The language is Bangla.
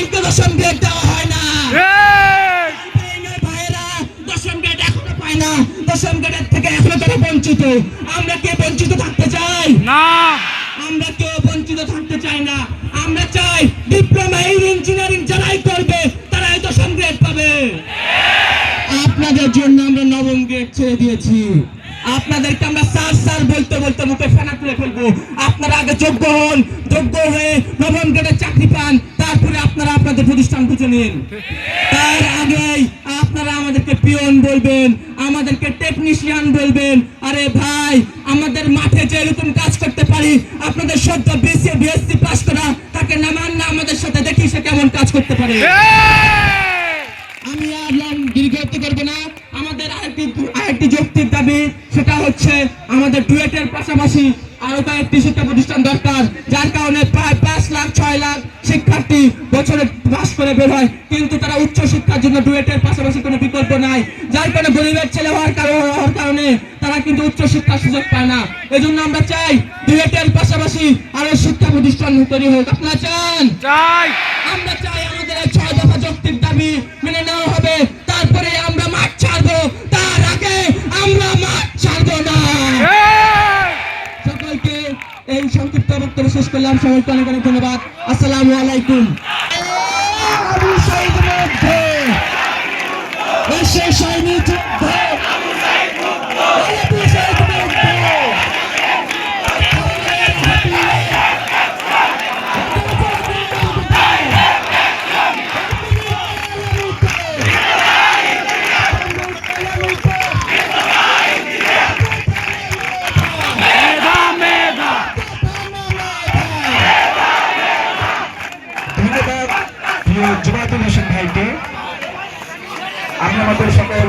ভাইকে দশম গ্রেড দেওয়া হয় না। দশম গ্রেড এখনও পায় না। দশম গ্রেডের থেকে এখনও তারা বঞ্চিত। আমরা কে বঞ্চিত থাকতে চাই? না। আমরা কেউ বঞ্চিত থাকতে চাই না। আমরা চাই ডিপ্লোমা ইঞ্জিনিয়ারিং যারাই করবে তারাই দশম গ্রেড পাবে। আপনাদের জন্য আমরা নবম গ্রেড ছেড়ে দিয়েছি। আপনাদেরকে আমরা স্যার স্যার বলতে বলতে মুখে ফেনা তুলে ফেলব। আপনারা আগে যোগ্য হন। যোগ্য হয়ে নবম গ্রেডের চাকরি পান। আপনাদের প্রতিষ্ঠান বুঝে নিন। তার আগেই আপনারা আমাদেরকে পিয়ন বলবেন, আমাদেরকে টেকনিশিয়ান বলবেন, আরে ভাই, আমাদের মাঠে যে এরকম কাজ করতে পারি, আপনাদের সদ্য বিসি বিএসসি পাস করা, তাকে নামান না, আমাদের সাথে দেখি সে কেমন কাজ করতে পারে। আমি আর দীর্ঘায়িত করব না। আমাদের আরেকটি আরেকটি যৌক্তিক দাবি, সেটা হচ্ছে আমাদের ডুয়েটের পাশাপাশি আরও কয়েকটি শিক্ষা প্রতিষ্ঠান দরকার, যার কারণে প্রায় পাঁচ লাখ, ছয় লাখ শিক্ষার্থী বছরে পাশ করে বের হয় কিন্তু তারা উচ্চ শিক্ষার জন্য ডুয়েটের পাশাপাশি কোনো বিকল্প নাই। যার কারণে গরিবের ছেলে হওয়ার কারণে হওয়ার কারণে তারা কিন্তু উচ্চ শিক্ষার সুযোগ পায় না। এই জন্য আমরা চাই ডুয়েটের পাশাপাশি আরও শিক্ষা প্রতিষ্ঠান তৈরি হোক। আপনারা চান? আমরা চাই বক্তব্য শেষ করলাম সবাইকে অনেক অনেক ধন্যবাদ আসসালামু আলাইকুম আবু সাইদ মধ্যে এসে সৈনিক জুবাতুল হোসেন ভাইকে। আমি আমাদের সকল